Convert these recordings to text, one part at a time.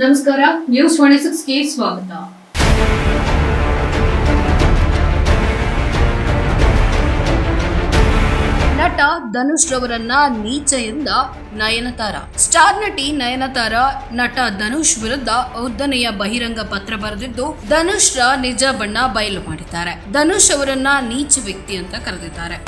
ನಮಸ್ಕಾರ news twenty ಸಿಕ್ಸ್ಗೆ ಸ್ವಾಗತ. ನಟ ಧನುಷ್ ರವರನ್ನ ನೀಚೆಯಿಂದ ನಯನತಾರ. ಸ್ಟಾರ್ ನಟಿ ನಯನತಾರ, ನಟ ಧನುಷ್ ವಿರುದ್ಧ ಉದ್ದನೆಯ ಬಹಿರಂಗ ಪತ್ರ ಬರೆದಿದ್ದು ಧನುಷ್ ನಿಜ ಬಣ್ಣ ಬಯಲು ಮಾಡಿದ್ದಾರೆ. ಧನುಷ್ ಅವರನ್ನ ನೀಚ ವ್ಯಕ್ತಿ ಅಂತ ಕರೆದಿದ್ದಾರೆ.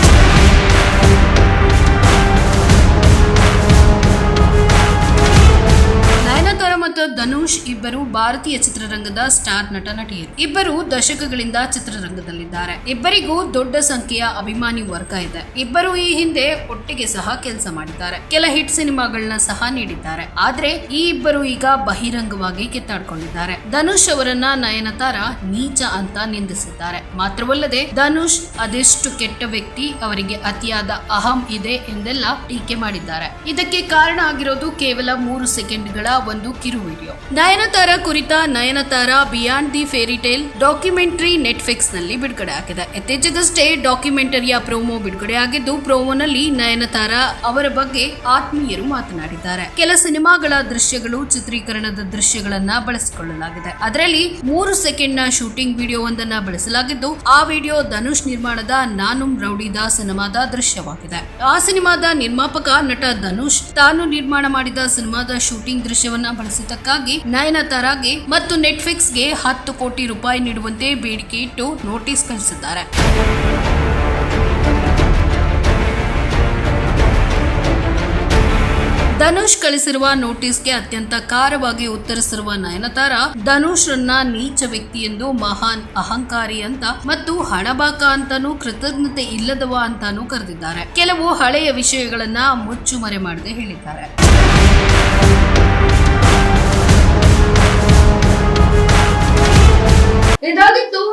ಧನುಷ್ ಇಬ್ಬರು ಭಾರತೀಯ ಚಿತ್ರರಂಗದ ಸ್ಟಾರ್ ನಟ ನಟಿಯರು ಇಬ್ಬರು ದಶಕಗಳಿಂದ ಚಿತ್ರರಂಗದಲ್ಲಿದ್ದಾರೆ. ಇಬ್ಬರಿಗೂ ದೊಡ್ಡ ಸಂಖ್ಯೆಯ ಅಭಿಮಾನಿ ವರ್ಗ ಇದೆ. ಇಬ್ಬರು ಈ ಹಿಂದೆ ಒಟ್ಟಿಗೆ ಸಹ ಕೆಲಸ ಮಾಡಿದ್ದಾರೆ. ಕೆಲ ಹಿಟ್ ಸಿನಿಮಾಗಳನ್ನ ಸಹ ನೀಡಿದ್ದಾರೆ. ಆದ್ರೆ ಈ ಇಬ್ಬರು ಈಗ ಬಹಿರಂಗವಾಗಿ ಕಿತ್ತಾಡ್ಕೊಂಡಿದ್ದಾರೆ. ಧನುಷ್ ಅವರನ್ನ ನಯನತಾರ ನೀಚ ಅಂತ ನಿಂದಿಸಿದ್ದಾರೆ. ಮಾತ್ರವಲ್ಲದೆ ಧನುಷ್ ಅದೆಷ್ಟು ಕೆಟ್ಟ ವ್ಯಕ್ತಿ, ಅವರಿಗೆ ಅತಿಯಾದ ಅಹಂ ಇದೆ ಎಂದೆಲ್ಲ ಟೀಕೆ ಮಾಡಿದ್ದಾರೆ. ಇದಕ್ಕೆ ಕಾರಣ ಆಗಿರೋದು ಕೇವಲ ಮೂರು ಸೆಕೆಂಡ್ಗಳ ಒಂದು ಕಿರು ವಿಡಿಯೋ ನಯನತಾರ ಕುರಿತ Nayanthara beyond the fairy tale documentary ನೆಟ್ಫ್ಲಿಕ್ಸ್ನಲ್ಲಿ ಬಿಡುಗಡೆ ಆಗಿದೆ. ಇತ್ತೀಚೆಗಷ್ಟೇ ಡಾಕ್ಯುಮೆಂಟರಿಯ ಪ್ರೋಮೋ ಬಿಡುಗಡೆ ಆಗಿದ್ದು, ಪ್ರೋಮೋನಲ್ಲಿ ನಯನತಾರ ಅವರ ಬಗ್ಗೆ ಆತ್ಮೀಯರು ಮಾತನಾಡಿದ್ದಾರೆ. ಕೆಲ ಸಿನಿಮಾಗಳ ದೃಶ್ಯಗಳು ಚಿತ್ರೀಕರಣದ ದೃಶ್ಯಗಳನ್ನ ಬಳಸಿಕೊಳ್ಳಲಾಗಿದೆ. ಅದರಲ್ಲಿ ಮೂರು ಸೆಕೆಂಡ್ನ ಶೂಟಿಂಗ್ ವಿಡಿಯೋ ಒಂದನ್ನ ಬಳಸಲಾಗಿದ್ದು, ಆ ವಿಡಿಯೋ ಧನುಷ್ ನಿರ್ಮಾಣದ ನಾನು ರೌಡಿದ ಸಿನಿಮಾದ ದೃಶ್ಯವಾಗಿದೆ. ಆ ಸಿನಿಮಾದ ನಿರ್ಮಾಪಕ ನಟ ಧನುಷ್ ತಾನು ನಿರ್ಮಾಣ ಮಾಡಿದ ಸಿನಿಮಾದ ಶೂಟಿಂಗ್ ದೃಶ್ಯವನ್ನ ಬಳಸಿದ್ದಕ್ಕಾಗಿ ನಯನತಾರಾಗೆ ಮತ್ತು ನೆಟ್ಫ್ಲಿಕ್ಸ್ಗೆ ಹತ್ತು ಕೋಟಿ ರೂಪಾಯಿ ನೀಡುವಂತೆ ಬೇಡಿಕೆ ಇಟ್ಟು ನೋಟಿಸ್ ಕಳಿಸಿದ್ದಾರೆ. ಧನುಷ್ ಕಳಿಸಿರುವ ನೋಟಿಸ್ಗೆ ಅತ್ಯಂತ ಖಾರವಾಗಿ ಉತ್ತರಿಸಿರುವ ನಯನತಾರ, ಧನುಷ್ ರನ್ನ ನೀಚ ವ್ಯಕ್ತಿ ಎಂದು ಮಹಾನ್ ಅಹಂಕಾರಿ ಅಂತ ಮತ್ತು ಹಣಬಾಕ ಅಂತಾನೂ ಕೃತಜ್ಞತೆ ಇಲ್ಲದವ ಅಂತಾನೂ ಕರೆದಿದ್ದಾರೆ. ಕೆಲವು ಹಳೆಯ ವಿಷಯಗಳನ್ನ ಮುಚ್ಚುಮರೆ ಮಾಡದೆ ಹೇಳಿದ್ದಾರೆ.